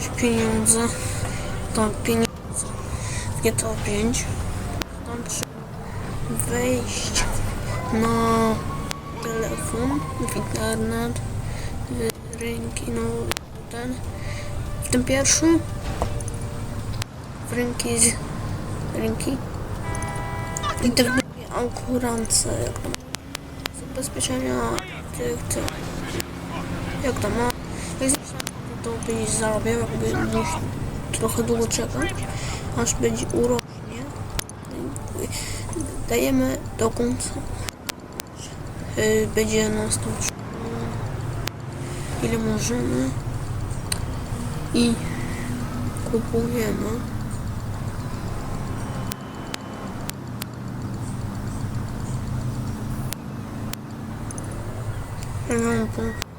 pieniądze. Tak, pieniądze. W GTA 5. Tam trzeba wejść na telefon, w internet, w rynki, no ten. W tym pierwszym. W rynki z... Rynki. I te aukurance, jak tam. Zabezpieczenia tych, tych. Jak tam ma. Jak zawsze to będzie zarabiał, jakby musi trochę długo czekać, aż będzie urośnie. Dajemy do końca. Yy, Będzie nas trzymało, ile możemy i kupujemy. Rampa.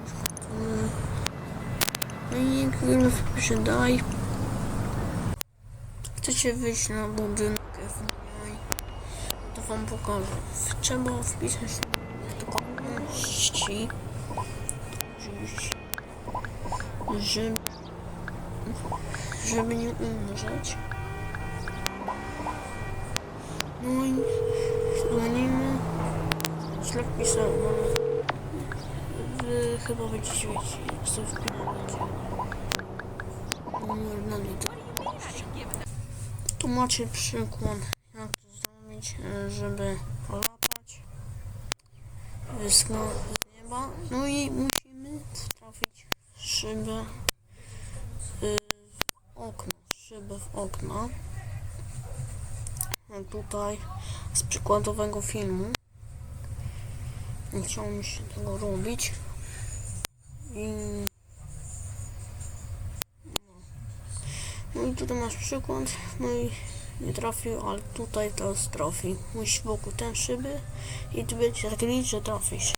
Jak już sprzedaj. Chcecie wyjść na budynek FBI, to wam pokażę. Trzeba wpisać dokładności. Oczywiście. Żeby, żeby nie umrzeć. No i dzwonimy. Źle wpisałem, chyba będziecie wiedzieć, jak sobie wpinać. Numer na literę. Tu macie przykład, jak to zrobić, e, żeby łapać wyschła z nieba. No i musimy trafić w szybę w okno, szybę w okno. Tutaj z przykładowego filmu. Nie chciało mi się tego robić. I... No. i tutaj masz przykład. No i nie trafił, ale tutaj teraz trafi. Musisz wokół ten szyby i tu będzie tak że trafisz.